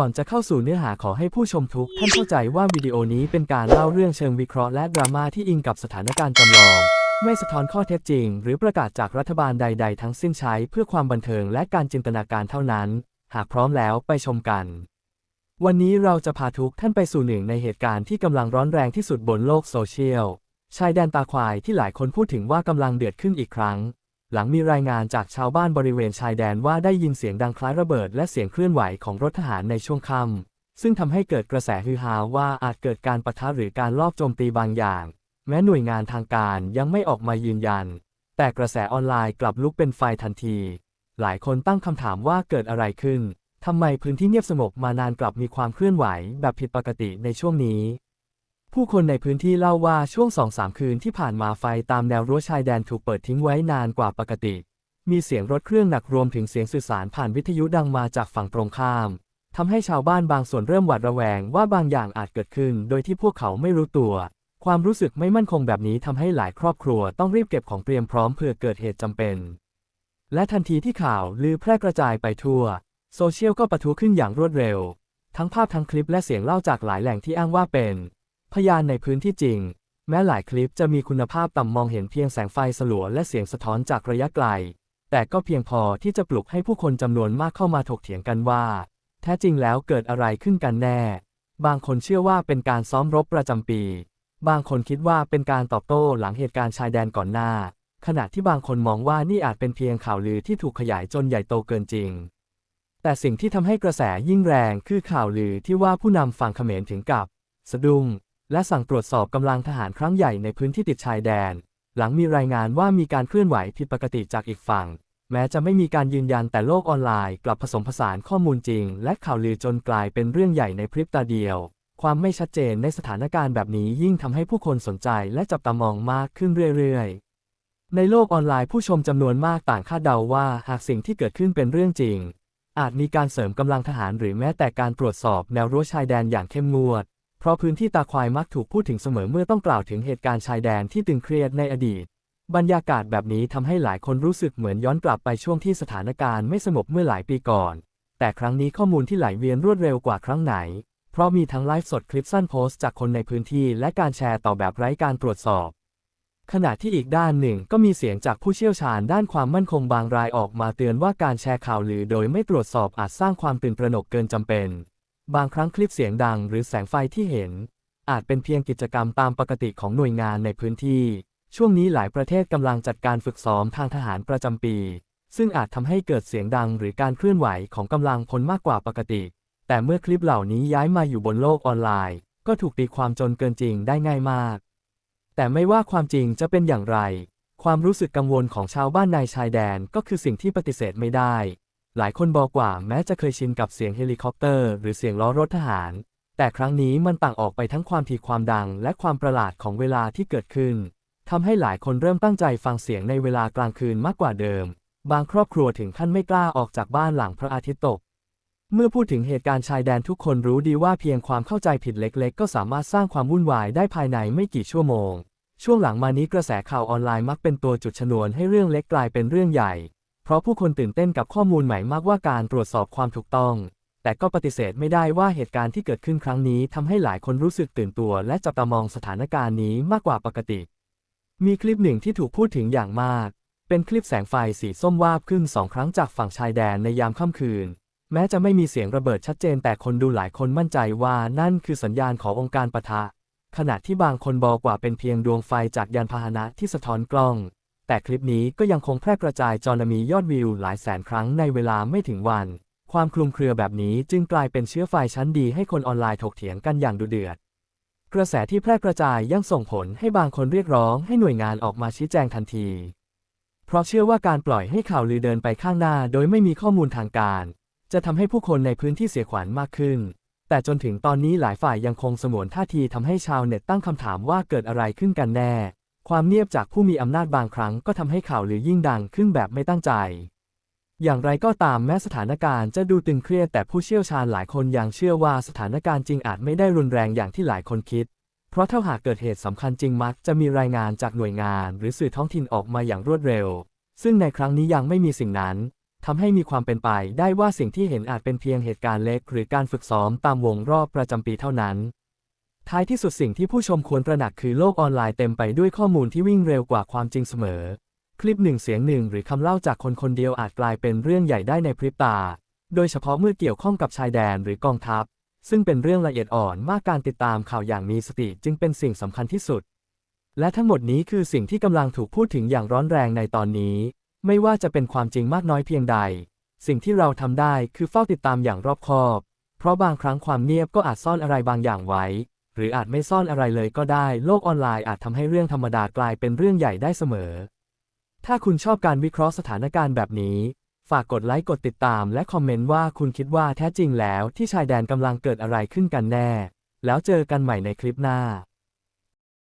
ก่อนจะเข้าสู่เนื้อหาขอให้ผู้ชมทุกท่านเข้าใจว่าวิดีโอนี้เป็นการเล่าเรื่องเชิงวิเคราะห์และดราม่าที่อิงกับสถานการณ์จำลอง ไม่สะท้อนข้อเท็จจริง หรือประกาศจากรัฐบาลใด ๆ ทั้งสิ้นใช้เพื่อความบันเทิงและการจินตนาการเท่านั้น หากพร้อมแล้วไปชมกัน วันนี้เราจะพาทุกท่านไปสู่หนึ่งในเหตุการณ์ที่กำลังร้อนแรงที่สุดบนโลกโซเชียลชายแดนตาควายที่หลายคนพูดถึงว่ากำลังเดือดขึ้นอีกครั้ง หลังมีรายงานจากชาวบ้านบริเวณชายแดนว่าได้ยินเสียงดังคล้ายระเบิดและเสียงเคลื่อนไหวของรถทหารในช่วงค่ำซึ่งทำให้เกิดกระแสฮือฮาว่าอาจเกิดการปะทะหรือการลอบโจมตีบางอย่าง แม้หน่วยงานทางการยังไม่ออกมายืนยัน แต่กระแสออนไลน์กลับลุกเป็นไฟทันที หลายคนตั้งคำถามว่าเกิดอะไรขึ้นทำไมพื้นที่เงียบสงบมานานกลับมีความเคลื่อนไหวแบบผิดปกติในช่วงนี้ ผู้คนในพื้นที่เล่าว่าช่วงสองสามคืนที่ผ่านมาไฟตามแนวรั้วชายแดนถูกเปิดทิ้งไว้นานกว่าปกติ มีเสียงรถเครื่องหนักรวมถึงเสียงสื่อสารผ่านวิทยุดังมาจากฝั่งตรงข้ามทำให้ชาวบ้านบางส่วนเริ่มหวาดระแวงว่าบางอย่างอาจเกิดขึ้น โดยที่พวกเขาไม่รู้ตัว ความรู้สึกไม่มั่นคงแบบนี้ทำให้หลายครอบครัวต้องรีบเก็บของเตรียมพร้อมเผื่อเกิดเหตุจำเป็น และทันทีที่ข่าวลือแพร่กระจายไปทั่ว โซเชียลก็ปะทุขึ้นอย่างรวดเร็ว ทั้งภาพทั้งคลิปและเสียงเล่าจากหลายแหล่งที่อ้างว่าเป็น พยานในพื้นที่จริง แม้หลายคลิปจะมีคุณภาพต่ำมองเห็นเพียงแสงไฟสลัวและเสียงสะท้อนจากระยะไกล แต่ก็เพียงพอที่จะปลุกให้ผู้คนจำนวนมากเข้ามาถกเถียงกันว่า แท้จริงแล้วเกิดอะไรขึ้นกันแน่ บางคนเชื่อว่าเป็นการซ้อมรบประจำปี บางคนคิดว่าเป็นการตอบโต้หลังเหตุการณ์ชายแดนก่อนหน้า ขณะที่บางคนมองว่านี่อาจเป็นเพียงข่าวลือที่ถูกขยายจนใหญ่โตเกินจริงแต่สิ่งที่ทำให้กระแสยิ่งแรงคือข่าวลือที่ว่าผู้นำฝั่งเขมรถึงกับ สะดุ้ง และสั่งตรวจสอบกำลังทหารครั้งใหญ่ในพื้นที่ติดชายแดน หลังมีรายงานว่ามีการเคลื่อนไหวผิดปกติจากอีกฝั่ง แม้จะไม่มีการยืนยันแต่โลกออนไลน์ กลับผสมผสานข้อมูลจริง และข่าวลือจนกลายเป็นเรื่องใหญ่ในพริบตาเดียว ความไม่ชัดเจนในสถานการณ์แบบนี้ยิ่งทำให้ผู้คนสนใจและจับตามองมากขึ้นเรื่อยๆ ในโลกออนไลน์ผู้ชมจำนวนมากต่างคาดเดาว่าหากสิ่งที่เกิดขึ้นเป็นเรื่องจริงอาจมีการเสริมกำลังทหารหรือแม้แต่การตรวจสอบแนวรั้วชายแดนอย่างเข้มงวด เพราะพื้นที่ตาควายมักถูกพูดถึงเสมอเมื่อต้องกล่าวถึงเหตุการณ์ชายแดนที่ตึงเครียดในอดีต บรรยากาศแบบนี้ทำให้หลายคนรู้สึกเหมือนย้อนกลับไปช่วงที่สถานการณ์ไม่สงบเมื่อหลายปีก่อน แต่ครั้งนี้ข้อมูลที่ไหลเวียนรวดเร็วกว่าครั้งไหน เพราะมีทั้งไลฟ์สดคลิปสั้นโพสต์จากคนในพื้นที่และการแชร์ต่อแบบไร้การตรวจสอบ ขณะที่อีกด้านหนึ่งก็มีเสียงจากผู้เชี่ยวชาญด้านความมั่นคงบางรายออกมาเตือนว่าการแชร์ข่าวลือโดยไม่ตรวจสอบอาจสร้างความตื่นตระหนกเกินจำเป็น บางครั้งคลิปเสียงดังหรือแสงไฟที่เห็น อาจเป็นเพียงกิจกรรมตามปกติของหน่วยงานในพื้นที่ ช่วงนี้หลายประเทศกำลังจัดการฝึกซ้อมทางทหารประจำปี ซึ่งอาจทำให้เกิดเสียงดังหรือการเคลื่อนไหวของกำลังพลมากกว่าปกติ แต่เมื่อคลิปเหล่านี้ย้ายมาอยู่บนโลกออนไลน์ ก็ถูกตีความจนเกินจริงได้ง่ายมาก แต่ไม่ว่าความจริงจะเป็นอย่างไร ความรู้สึกกังวลของชาวบ้านในชายแดนก็คือสิ่งที่ปฏิเสธไม่ได้ หลายคนบอกว่าแม้จะเคยชินกับเสียงเฮลิคอปเตอร์ หรือเสียงล้อรถทหาร แต่ครั้งนี้มันต่างออกไปทั้งความถี่ความดัง และความประหลาดของเวลาที่เกิดขึ้นทำให้หลายคนเริ่มตั้งใจฟังเสียงในเวลากลางคืนมากกว่าเดิม บางครอบครัวถึงขั้นไม่กล้าออกจากบ้านหลังพระอาทิตย์ตก เมื่อพูดถึงเหตุการณ์ชายแดนทุกคนรู้ดีว่าเพียงความเข้าใจผิดเล็กๆ ก็สามารถสร้างความวุ่นวายได้ภายในไม่กี่ชั่วโมง ช่วงหลังมานี้กระแสข่าวออนไลน์มักเป็นตัวจุดชนวนให้เรื่องเล็กกลายเป็นเรื่องใหญ่ เพราะผู้คนตื่นเต้นกับข้อมูลใหม่มากว่าการตรวจสอบความถูกต้อง แต่ก็ปฏิเสธไม่ได้ว่าเหตุการณ์ที่เกิดขึ้นครั้งนี้ทำให้หลายคนรู้สึกตื่นตัว และจับตามองสถานการณ์นี้มากกว่าปกติ มีคลิปหนึ่งที่ถูกพูดถึงอย่างมาก เป็นคลิปแสงไฟสีส้มวาบขึ้นสองครั้งจากฝั่งชายแดนในยามค่ำคืน แม้จะไม่มีเสียงระเบิดชัดเจนแต่คนดูหลายคนมั่นใจว่านั่นคือสัญญาณขององค์การปะทะขณะที่บางคนบอกว่าเป็นเพียงดวงไฟจากยานพาหนะที่สะท้อนกล้อง แต่คลิปนี้ก็ยังคงแพร่กระจายจนมียอดวิวหลายแสนครั้งในเวลาไม่ถึงวัน ความคลุมเครือแบบนี้จึงกลายเป็นเชื้อไฟชั้นดีให้คนออนไลน์ถกเถียงกันอย่างดุเดือด กระแสที่แพร่กระจายยังส่งผลให้บางคนเรียกร้องให้หน่วยงานออกมาชี้แจงทันที เพราะเชื่อว่าการปล่อยให้ข่าวลือเดินไปข้างหน้า โดยไม่มีข้อมูลทางการ จะทำให้ผู้คนในพื้นที่เสียขวัญมากขึ้น แต่จนถึงตอนนี้หลายฝ่ายยังคงสงวนท่าทีทำให้ชาวเน็ตตั้งคำถามว่าเกิดอะไรขึ้นกันแน่ ความเงียบจากผู้มีอำนาจบางครั้งก็ทำให้ข่าวลือยิ่งดังขึ้นแบบไม่ตั้งใจ อย่างไรก็ตามแม้สถานการณ์จะดูตึงเครียดแต่ผู้เชี่ยวชาญหลายคนยังเชื่อว่าสถานการณ์จริงอาจไม่ได้รุนแรงอย่างที่หลายคนคิด เพราะถ้าหากเกิดเหตุสำคัญจริงมักจะมีรายงานจากหน่วยงาน หรือสื่อท้องถิ่นออกมาอย่างรวดเร็ว ซึ่งในครั้งนี้ยังไม่มีสิ่งนั้นทำให้มีความเป็นไปได้ว่าสิ่งที่เห็นอาจเป็นเพียงเหตุการณ์เล็ก หรือการฝึกซ้อมตามวงรอบประจำปีเท่านั้น ท้ายที่สุดสิ่งที่ผู้ชมควรตระหนักคือโลกออนไลน์เต็มไปด้วยข้อมูลที่วิ่งเร็วกว่าความจริงเสมอ คลิปหนึ่งเสียงหนึ่งหรือคำเล่าจากคนคนเดียวอาจกลายเป็นเรื่องใหญ่ได้ในพริบตา โดยเฉพาะเมื่อเกี่ยวข้องกับชายแดนหรือกองทัพ ซึ่งเป็นเรื่องละเอียดอ่อนมากการติดตามข่าวอย่างมีสติจึงเป็นสิ่งสำคัญที่สุด และทั้งหมดนี้คือสิ่งที่กำลังถูกพูดถึงอย่างร้อนแรงในตอนนี้ ไม่ว่าจะเป็นความจริงมากน้อยเพียงใด สิ่งที่เราทำได้คือเฝ้าติดตามอย่างรอบคอบ เพราะบางครั้งความเงียบก็อาจซ่อนอะไรบางอย่างไว้ หรืออาจไม่ซ่อนอะไรเลยก็ได้ โลกออนไลน์อาจทำให้เรื่องธรรมดากลายเป็นเรื่องใหญ่ได้เสมอ ถ้าคุณชอบการวิเคราะห์สถานการณ์แบบนี้ ฝากกดไลค์กดติดตาม และคอมเมนต์ว่าคุณคิดว่าแท้จริงแล้วที่ชายแดนกำลังเกิดอะไรขึ้นกันแน่ แล้วเจอกันใหม่ในคลิปหน้า